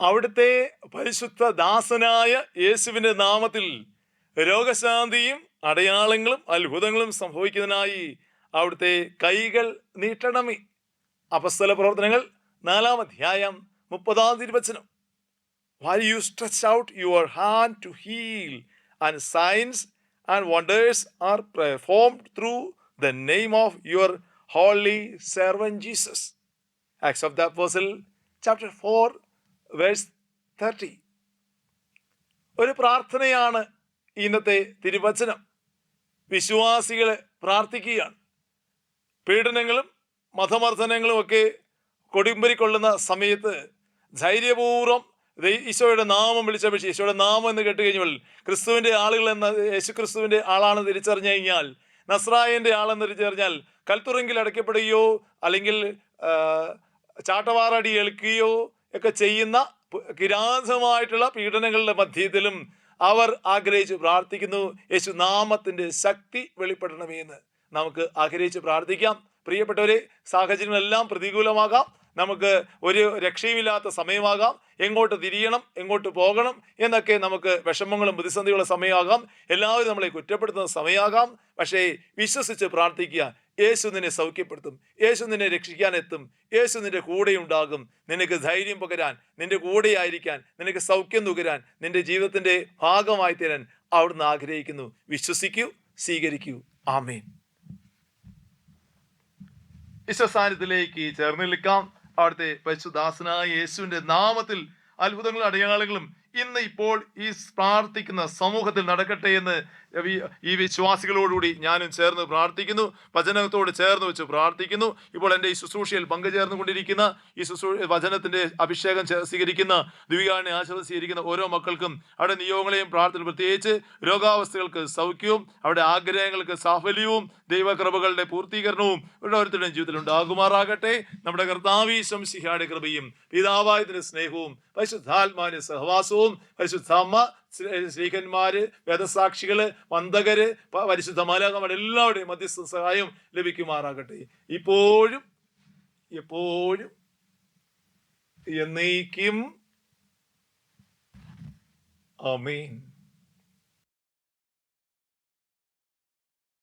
അവിടുത്തെ പരിശുദ്ധ ദാസനായ യേശുവിന്റെ നാമത്തിൽ രോഗശാന്തിയും അടയാളങ്ങളും അത്ഭുതങ്ങളും സംഭവിക്കുന്നതിനായി അവിടുത്തെ കൈകൾ നീട്ടണമേ. അപസ്തല പ്രവർത്തനങ്ങൾ നാലാം അധ്യായം മുപ്പതാം തിരുവചനം why you stretch out your hand to heal and signs and wonders are performed through the name of your holy servant Jesus Acts of the Apostle, chapter 4, verse 30. ഒരു പ്രാർത്ഥനയാണ് ഇന്നത്തെ തിരുവചനം വിശ്വാസികൾ പ്രാർത്ഥിക്കുകയാണ് പീഡനങ്ങളും മതമർദ്ദനങ്ങളും ഒക്കെ കൊടുമ്പരിക്കൊള്ളുന്ന സമയത്ത് ധൈര്യപൂർവം ഈശോയുടെ നാമം വിളിച്ചപേക്ഷിച്ച് ഈശോയുടെ നാമം എന്ന് കേട്ട് കഴിഞ്ഞാൽ ക്രിസ്തുവിന്റെ ആളുകൾ എന്ന യേശു ക്രിസ്തുവിന്റെ ആളാണെന്ന് തിരിച്ചറിഞ്ഞു കഴിഞ്ഞാൽ നസ്രായന്റെ ആളെന്ന് തിരിച്ചറിഞ്ഞാൽ കൽത്തുറങ്കിൽ അടയ്ക്കപ്പെടുകയോ അല്ലെങ്കിൽ ചാട്ടവാറടി ഏൽക്കുകയോ ഒക്കെ ചെയ്യുന്ന കിരാതമായിട്ടുള്ള പീഡനങ്ങളുടെ മധ്യത്തിലും അവർ ആഗ്രഹിച്ച് പ്രാർത്ഥിക്കുന്നു. യേശു നാമത്തിന്റെ ശക്തി വെളിപ്പെടണമേ എന്ന് നമുക്ക് ആഗ്രഹിച്ച് പ്രാർത്ഥിക്കാം. പ്രിയപ്പെട്ടവരെ സാഹചര്യങ്ങളെല്ലാം പ്രതികൂലമാകാം. നമുക്ക് ഒരു രക്ഷയുമില്ലാത്ത സമയമാകാം. എങ്ങോട്ട് തിരിയണം എങ്ങോട്ട് പോകണം എന്നൊക്കെ നമുക്ക് വിഷമങ്ങളും പ്രതിസന്ധിയുള്ള സമയമാകാം. എല്ലാവരും നമ്മളെ കുറ്റപ്പെടുത്തുന്ന സമയമാകാം. പക്ഷേ വിശ്വസിച്ച് പ്രാർത്ഥിക്കുക യേശു നിന്നെ സൗഖ്യപ്പെടുത്തും. യേശു നിന്നെ രക്ഷിക്കാൻ എത്തും യേശു നിന്റെ കൂടെ ഉണ്ടാകും നിനക്ക് ധൈര്യം പകരാൻ നിന്റെ കൂടെയായിരിക്കാൻ നിനക്ക് സൗഖ്യം നുകരാൻ നിന്റെ ജീവിതത്തിന്റെ ഭാഗമായി തരാൻ അവിടുന്ന് ആഗ്രഹിക്കുന്നു. വിശ്വസിക്കൂ സ്വീകരിക്കൂ. ആമേൻ. ഈശ്വസാന്നിധ്യത്തിലേക്ക് ചേർന്ന് നിൽക്കാം. അവിടുത്തെ പശുദാസനായ യേശുവിന്റെ നാമത്തിൽ അത്ഭുതങ്ങളും അടയാളങ്ങളും ഇന്ന് ഇപ്പോൾ ഈ പ്രാർത്ഥിക്കുന്ന സമൂഹത്തിൽ നടക്കട്ടെ എന്ന് ഈ- വിശ്വാസികളോടുകൂടി ഞാനും ചേർന്ന് പ്രാർത്ഥിക്കുന്നു. വചനത്തോട് ചേർന്ന് വെച്ച് പ്രാർത്ഥിക്കുന്നു. ഇപ്പോൾ എന്റെ ഈ ശുശ്രൂഷയിൽ പങ്കുചേർന്നുകൊണ്ടിരിക്കുന്ന ഈ ശുശ്രൂ വചനത്തിന്റെ അഭിഷേകം സ്വീകരിക്കുന്ന ദിവികാരനെ ആശ്രയം സ്വീകരിക്കുന്ന ഓരോ മക്കൾക്കും അവിടെ നിയോഗങ്ങളെയും പ്രാർത്ഥന പ്രത്യേകിച്ച് രോഗാവസ്ഥകൾക്ക് സൗഖ്യവും അവിടെ ആഗ്രഹങ്ങൾക്ക് സാഫല്യവും ദൈവകൃപകളുടെ പൂർത്തീകരണവും ഓരോരുത്തരുടെയും ജീവിതത്തിൽ ഉണ്ടാകുമാറാകട്ടെ. നമ്മുടെ കർത്താവീശം സിഹാടെ കൃപയും പിതാവായതിന്റെ സ്നേഹവും പരിശുദ്ധാത്മാവിന്റെ സഹവാസവും പരിശുദ്ധാമ്മ ശ്രീകന്മാര് വേദസാക്ഷികൾ വന്ദകര് പരിശുദ്ധ മാലാകമാർ എല്ലാവരുടെയും മധ്യസ്ഥ സഹായം ലഭിക്കുമാറാകട്ടെ. ഇപ്പോഴും എപ്പോഴും എന്നേക്കും. ആമേൻ.